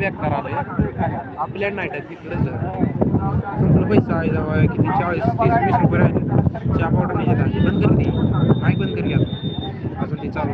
लय बेकार आपल्या नाईट आहे तिकडंच संपलं पैसा आहे जवळ किती चाळीस तीस वीस रुपये राहिले. चहा पावडर नाही येत आहे बंद कर ती. काय बंद कर आता. अजून ती चालू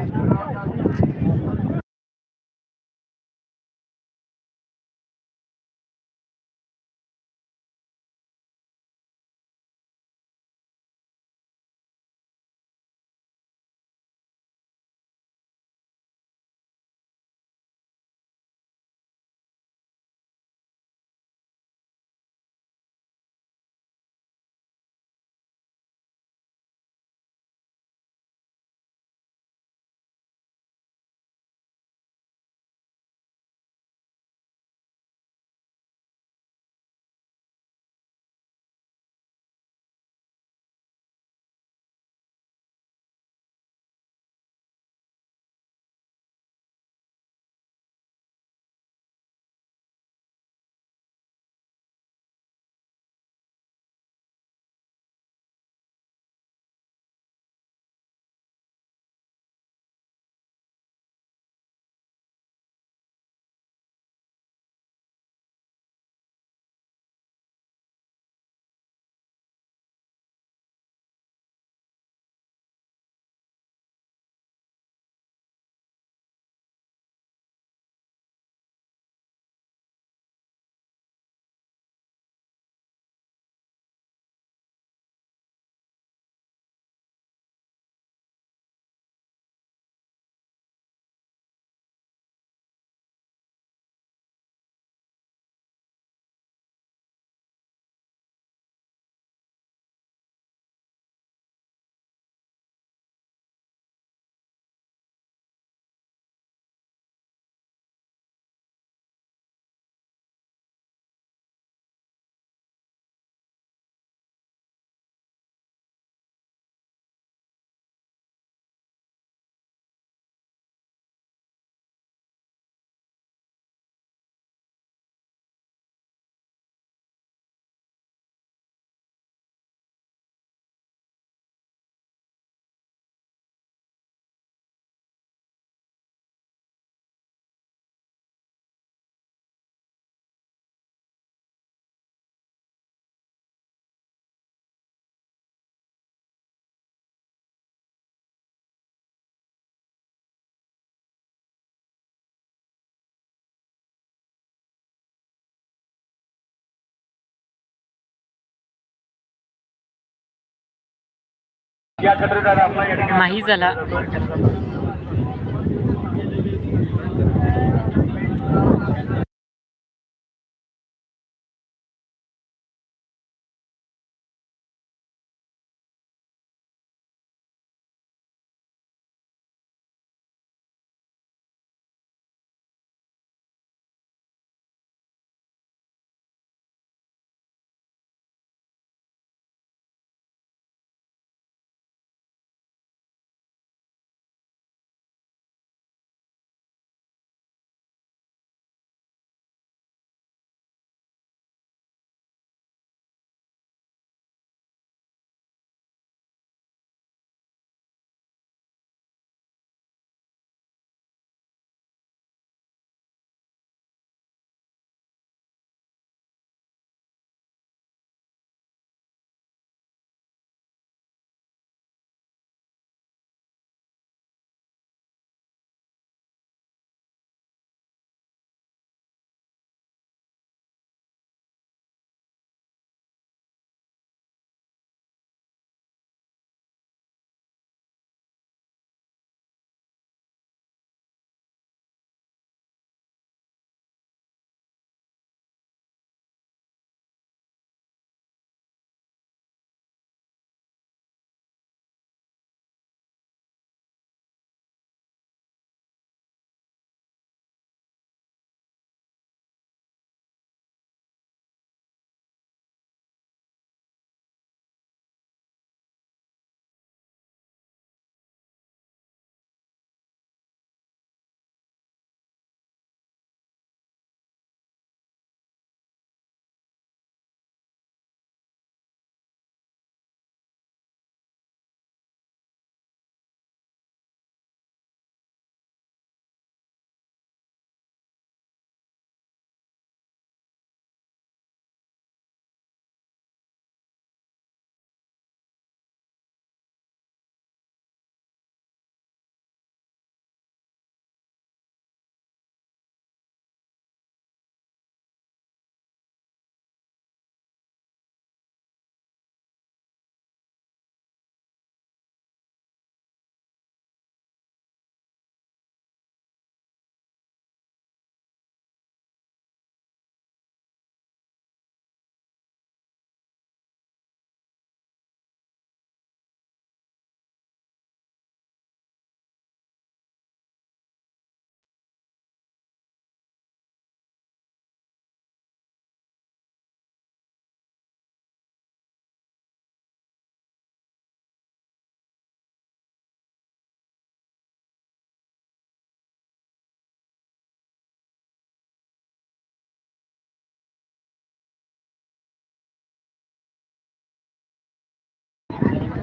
नाही झाला.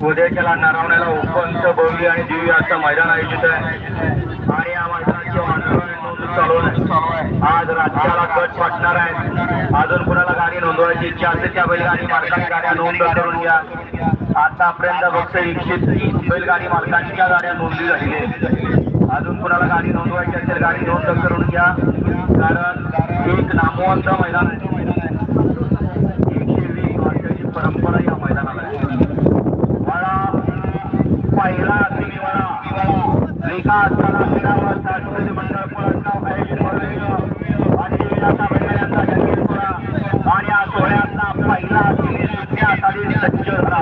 उद्याच्याला नारावण्याला उपंत भव्य आणि दिव्य असं मैदान आयोजित आहे. आणि या मैदानाची ऑनलाईन नोंद चालू आहे. आज राज्याला गट वाटणार आहे. अजून कुणाला गाडी नोंदवायची इच्छा असेल त्या बैलगाडी मालकांनी गाड्या नोंद करून घ्या. आतापर्यंत फक्त एकशे तीस बैलगाडी मालकांच्या गाड्या नोंदली झालेली अजून कुणाला गाडी नोंदवायची असेल गाडी नोंद करून घ्या. कारण एक नामवंत मैदान आहे. एकशे वीस वर्षाची परंपरा या मैदानाला आहे मला पहिला सिनेमाला विकास कला क्रीडावर सांस्कृतिक मंडळ पुरस्कार आयोजित करण्याचं आणि विलासा आणि या पहिला सुटण्यासाठी सज्ज झाला.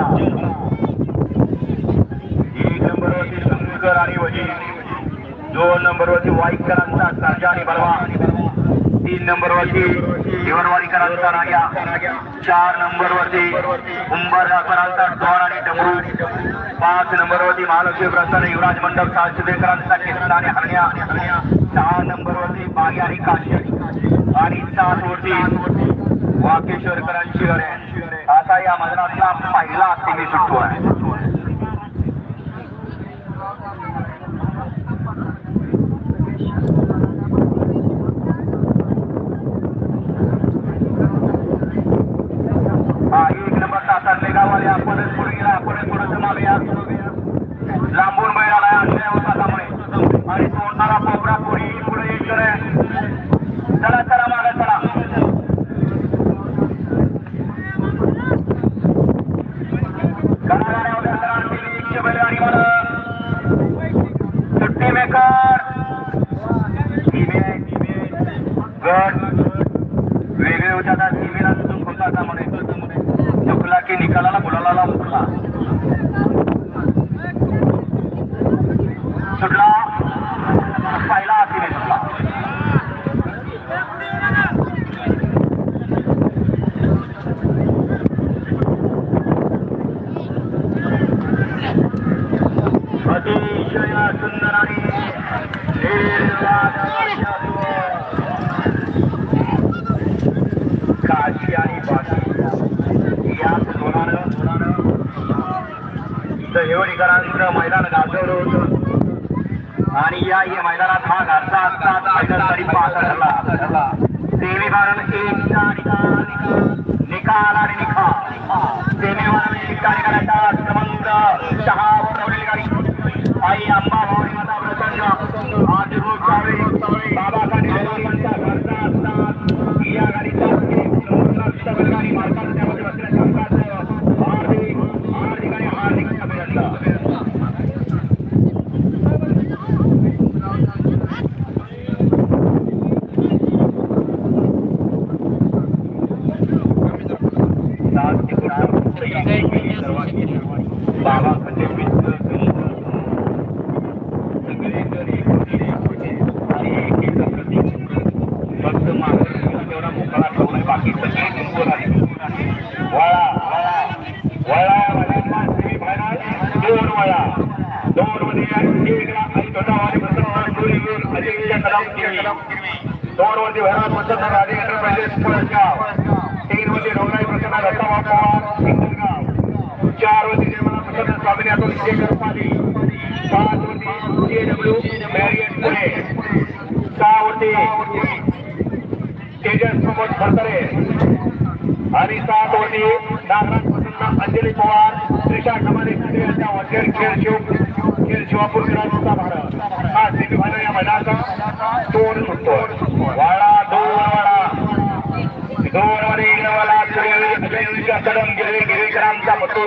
एक नंबरवरती संगकर आणि वजी दोन नंबरवरती वाईकरांचा सर्जा आणि बलवा तीन नंबरवरती जीवनवाडीकरांचा राजा. चार नंबरवरती उंबरकरांचा डॉन आणि डमरू. पाच नंबरवरती महालक्ष्मी प्रसन्न युवराज मंडप सातशेकरांचा किस्सा आणि हरण्या. सहा नंबरवरती बागे आणि काशी. आणि सात वरती वाकेश्वरकरांची गणे असा या मैदानातला पहिला सिमी सुट्टू आहे हा एक नंबर तासात गावाले आपण पुढे गेला आपण पुढे मागूया लांबून बैल आलाय अक्षय तासामुळे आणि तोंडाला पोपरा पुढे पुढे येईल चला चला मागे चला गाड्या उद्या करा एकशे बैलगाडी मला सुट्टी मेकर गट वेगळे होते आता सीमेला चुकून होता आता म्हणे चुकला की निकालाला बोलायला उठला सुटला पहिला सीमे सुटला अतिशय सुंदर आणि निर्वाद काशी आणि बाकी या दहिवडीकरांचं मैदान गाजवलं होतं. आणि या मैदानात हा घरचा असतात तरी ठरला सेमीवारण एकचा निकाल निकाल आणि निकाल. सेमीवारण एक कार्यक्रमाचा क्रमांक सहा गाडी. ತಾಯಿ ಅಂಬಾಭವನಿ दोन मध्ये भैरव प्रसन्न राजे एंटरप्राइजेस पळसगाव तीन मध्ये डोंगराई प्रसन्न रत्नाबा पवार हिंगणगाव चारमध्ये निर्मला प्रसन्न स्वामिनी अतुल शेखर पाली पाच मध्ये सीएडब्ल्यू मॅरियट पुणे. सहा मध्ये तेजस प्रमोद फडतरे आणि सात वरती नागराज अंजली पवार त्रिषा कमाले शिंदे यांच्या वरखेड खेळ शिव खेळ शिवापूर शिवापूरकरांचा भारत. हा सेमीफायनल या मैदानाचा दोन सुटतो वाडा दोन वाडा दोन मध्ये इनवाला सूर्यवीरचा कदम गिरवी गिरीकरांचा मतो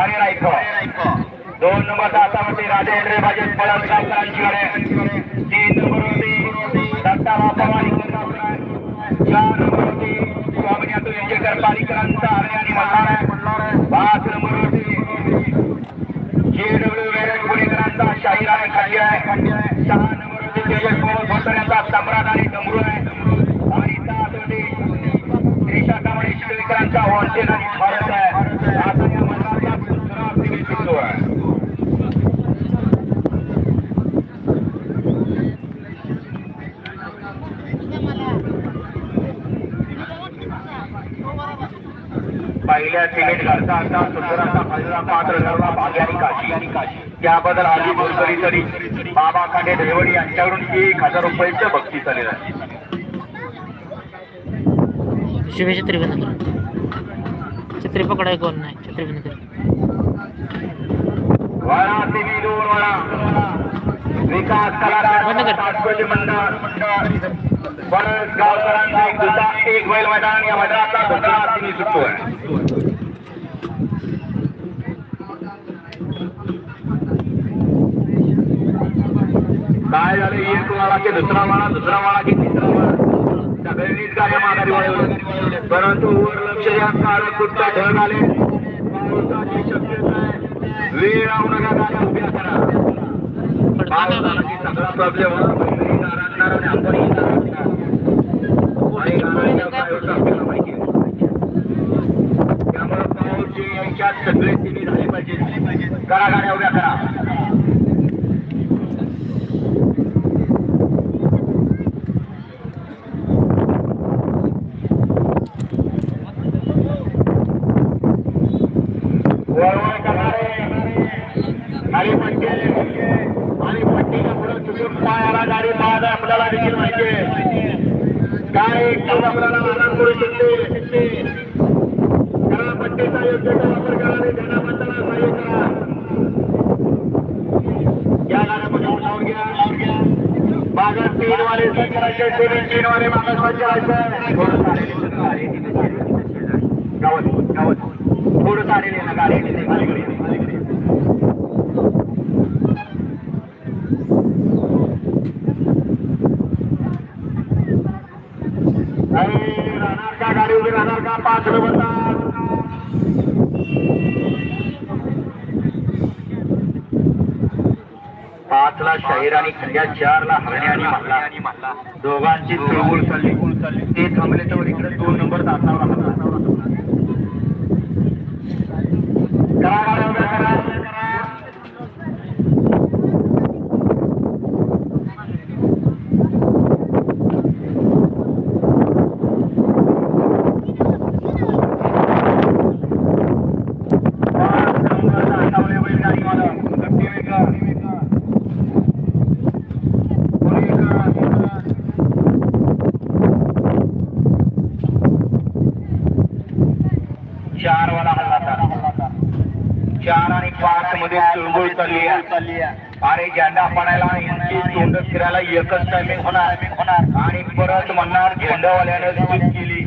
आणि रायफळ. दोन नंबर तासामध्ये राजेंद्र बाजे पळसगावकरांची गाडी तीन नंबर होती दत्ता बापावाडी चार नंबर होती स्वामी अतुल इंजेकर पालिकरांचा हरे आणि मल्हार आहे पाच नंबरवरती जेडब्ल्यू वेरट पुणेकरांचा शाहीर आणि खांडी आहे सहा नंबरवरती तेजस पवार भोसऱ्यांचा सम्राट आणि डमरू आहे आणि सात वरती त्रिशा कांबळे शिवकरांचा वॉन्टेन आणि भारत आहे आता या मंडळाचा दुसरा सिमी सुरू आहे पहिल्या सिमेंट घरचा असा सुंदराचा पहिला पात्र ठरला भाग्य आणि काशी त्याबद्दल आधी बोलकरी तरी बाबा खांडे देवडी यांच्याकडून एक हजार रुपयाचं बक्षीस आहे. शुभेच्छा छत्री बंद कर छत्री पकडाय कोण नाही छत्री बंद कर वळा सिमी दोन वळा. विकास. कलाकार मंडळ. गावकरांचा एक दुसरा एक बैल मैदान या मैदानाचा दुसरा सिमी सुटतोय काय झालं? एक वाळा की दुसरा वाळा दुसरा माळा की तिसरा वाळा सगळ्यांनीच गाड्या माघारी वळवल्या परंतु वर लक्ष या काळ कुठचा ढग आले? पावसाची शक्यता आहे. वेळ लावू नका गाड्या उभ्या करा. पावसाचा सगळा प्रॉब्लेम असणार आणि आपणही आणि त्यामुळे पाऊस यांच्यात सगळे तिन्ही झाले पाहिजे करा गाड्या उभ्या करा वळवळ करणारे आणि पट्टे आणि पट्टीला पुढे चुकून पायाला गाडी पाहत आहे आपल्याला देखील माहिती आहे काय एक चूक आपल्याला आनंद करू शकते करा पट्टीचा योग्य तो वापर करा आणि त्यांना म्हणताना सहाय्य करा या गाड्यामध्ये उठावर घ्या मागं तीन वाले सज्ज करायचे तीन तीन वाले मागं सज्ज करायचं गावात गावात थोडं चालेल ना गाडी अलीकडे अलीकडे अरे, राहणार का गाडी उभी राहणार का पाच किलोमीटर पाचला शाहीर आणि खंड्या चारला हरणे आणि मल्ला दोघांची चळवळ चालली. गुळ चालली ते थांबले तर इकडे दोन नंबर तासावर राहणार करा गाड्या उभ्या करा चार वाला हल्ला चार आणि पाच मध्ये चुळबुळ चालली आहे अरे झेंडा पडायला यांची तोंड फिरायला एकच टायमिंग होणार. होणार आणि परत म्हणणार झेंडावाल्याने चूक केली.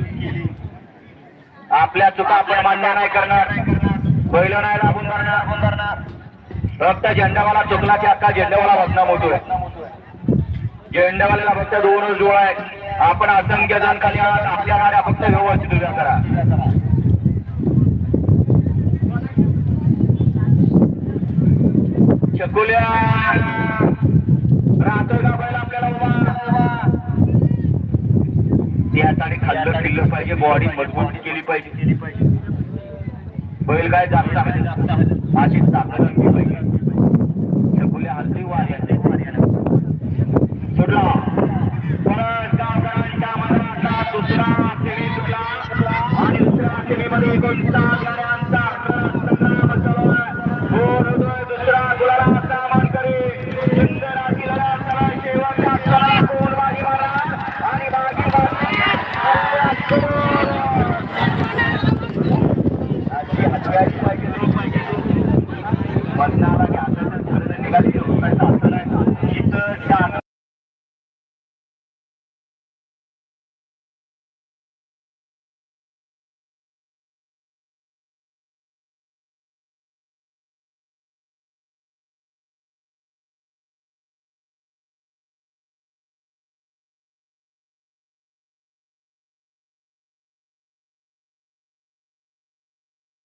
आपल्या चुका आपण मान्य नाही करणार. पहिलं नाही लागून करणार फक्त झेंडावाला चुकला की अख्खा झेंडावाला बदनाम होतोय झेंडावाल्याला फक्त दोनच डोळा आहेत. आपण असंख्य जण खाली आहात. आपल्या गाड्या फक्त व्यवस्थित उभ्या करा. चकुल्या राहतोय का बैल आपल्याला उभा? खाल्लं पिल्लं पाहिजे बॉडी मजबूत केली पाहिजे. केली पाहिजे बैल काय जास्त अशी ताकद आणली पाहिजे चकुल्या हल्ली वाऱ्या सुटला परत गावकऱ्यांच्या मनाचा दुसरा सेमी सुटला आणि दुसऱ्या सेमीमध्ये एकोणसाठ गाड्यांचा संग्राम चालू आहे. गोल होतोय दुसरा गुलाला मानकरी सुंदर अशी लढत चला शेवटच्या चला गोल बाजी मारा आणि बाजी मारा अशी हत्याची पाहिजे लोक पाहिजे मधनाला की असं जर झालं तर निघाली असं नाही इथं त्या सोमाड्यावर वातावरणकरांचा हार्दिक हार्दिक आणि हार्दिक अभिनंदन सुंदर अशी गाडी पळाली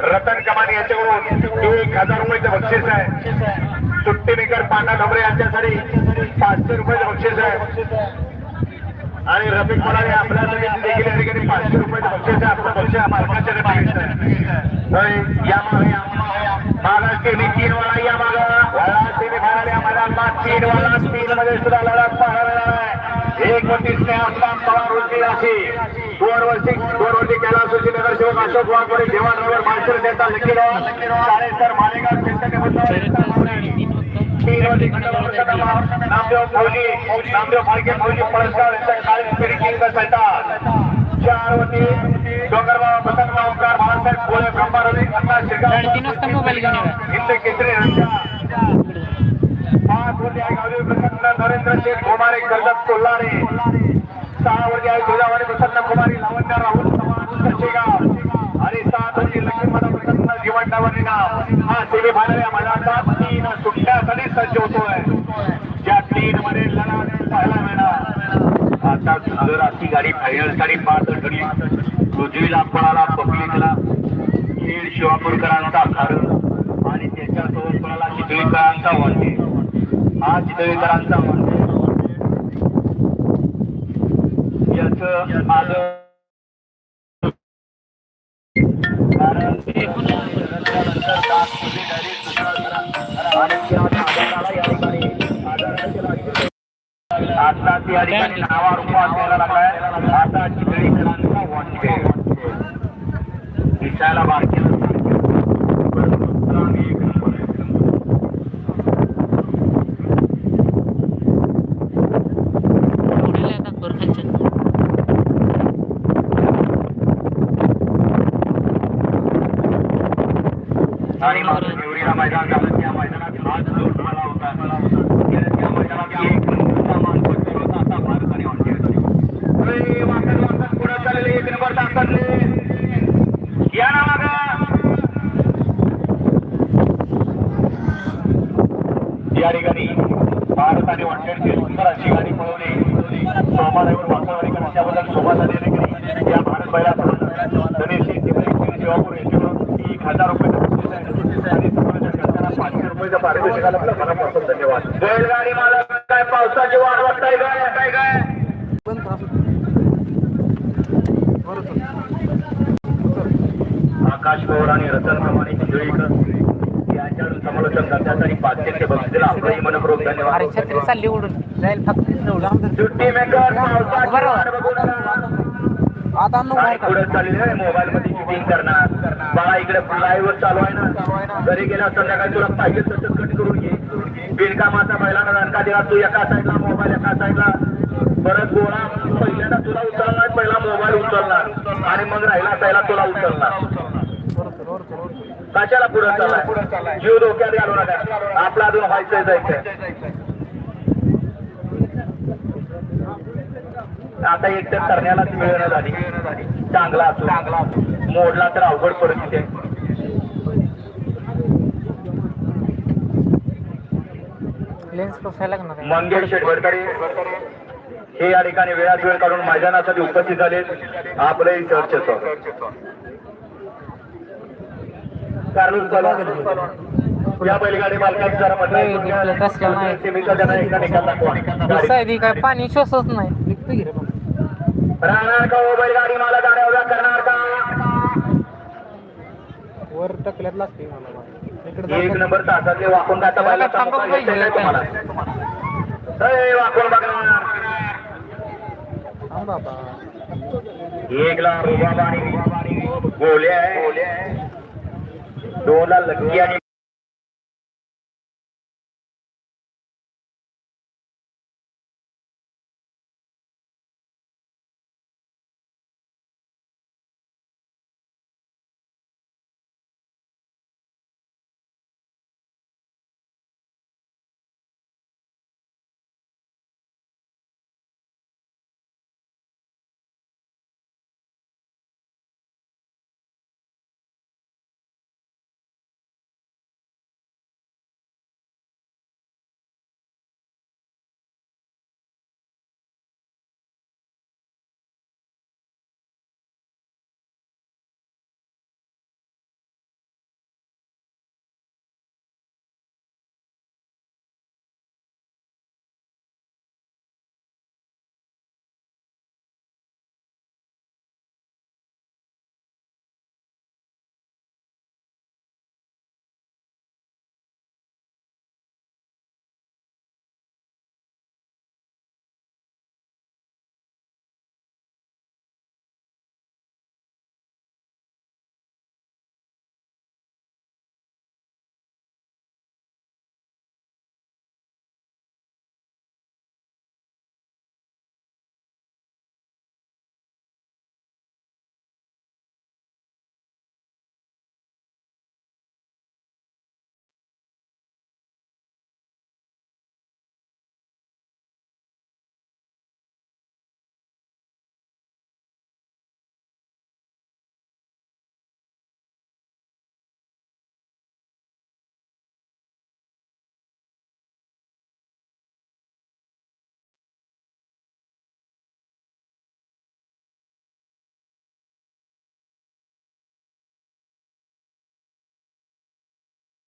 रतन कमान यांच्याकडून एक हजार रुपयाचं बक्षीस आहे. सुट्टी मेकर पांडा ढोबरे यांच्यासाठी पाचशे रुपयाचं बक्षीस आहे. आणि रफिक म्हणाले आपल्यासाठी देखील या ठिकाणी पाचशे रुपयाचं बक्षीस आहे. आपलं बक्षीस मालकाच्या मागितलं या मागे महाराष्ट्र तीन वाला या माग. सेमी फायनल या मैदानात तीन वाला तीन मध्ये सुद्धा लढत पाहायला मिळणार आहे. एक वरती स्नेहासला पवार वरती राशी दोन वर्षी दोन वर्षी कैलास वरती नगरसेवक अशोक वाघमोडे जेवण रवर माणसर त्यांचा लकीर सर मालेगाव नामदेव फौजी नामदेव फाळके फौजी पळसगाव यांचा काळी सैतान बाळासाहेब ब्रह्मा रवी अण्णा मोबाईल. हिंद केसरी पाच गावदेवी प्रसन्न नरेंद्र शेठ गोमारे कर्जत कोल्हारे सहा वरती आहे गोदावरी प्रसन्न कुमारी लावण्य राहुल चव्हाण शेगाव आणि सात वरती लक्ष्मण प्रसन्न जीवन डावणी नाव हा सेमी फायनल या मैदानात तीन सुट्ट्यासाठी सज्ज होतोय ज्या तीन मध्ये लढत पाहायला मिळणार आता अशी गाडी फायनलसाठी पाच ठरली पृथ्वीला पळाला पब्लिकला खेळ शिवापूरकरांचा खार आणि त्याच्यासोबत पळाला चितळीकरांचा वाटे हा चितळीकरांचा वाटे याच आज कारण आता त्या ठिकाणी नावा रूपा द्यायला लागलाय आता चितळीकरांचा वाटे दिसायला बारकेला उडीला आता कर खालच्या. आणि मग निवडीला मैदान झालं त्या मैदानात आज जो झाला होता गेल्या त्या मैदानात एक नंबरचा मान पटकन होता असा भारत आणि ऑस्ट्रेलिया अरे, वाकड वाकड पुढे चाललेले एक नंबर तासातले या ना मागं. या ठिकाणी भारत आणि वनडेची सुंदर अशी गाडी पळवली सोमादेवर वातावरण त्याबद्दल शोभा झाली देखील या भारत बैला गणेश शिवापूर यांच्याकडून एक हजार रुपये आणि पाचशे रुपयाचा पारितोषिकाला आपल्या मनापासून धन्यवाद. बैलगाडी मालक काय पावसाची वाट बघताय काय. आकाश पवार आणि रतन कमानी चिंजळीकर यांच्याकडून समालोचन करण्यात आणि पाचशे बक्षीला आपलंही मनपूर्वक धन्यवाद. छत्री चालली उडून. जाईल फक्त एवढं. सुट्टी मेकर पावसाची वाट बघू नका. आता मोबाईल मध्ये शूटिंग करणार. बाळा इकडे लाईव्ह चालू आहे ना. घरी गेल्या संध्याकाळी तुला पाहिजे तसं कट करून घे. बिनकामाचा बैलांना दणका दिला तू एका साईडला मोबाईल एका साईडला परत गोळा पहिल्यांदा तुला उचलणार पहिला मोबाईल उचलणार. आणि मग राहिला असायला तुला उचलणार. कशाला पुढे चाललाय? जीव धोक्यात घालू नका. आपला अजून व्हायचंय जायचंय. आता एक तर करण्यालाच मिळणं झाली. चांगला असो. चांगला मोडला तर अवघड परिस्थिती आहे. मंगेश शेटवडकरे हे या ठिकाणी वेळात वेळ काढून मैदानासाठी उपस्थित झाले. आपलंही चर्चेत स्वागत. कारण चला. या बैलगाडी मालकात जरा ती काय? पाणी श्वासच नाही. राहणार का हो बैलगाडी मालक गाड्या करणार का वर टकल्यात लागते मला एक. नंबर तासातले वाकून जाता पाहिजे. तुम्हाला वाकून बघणार. एक ला रुबाब आणि गोल्या आहे दोन ला लक्की आणि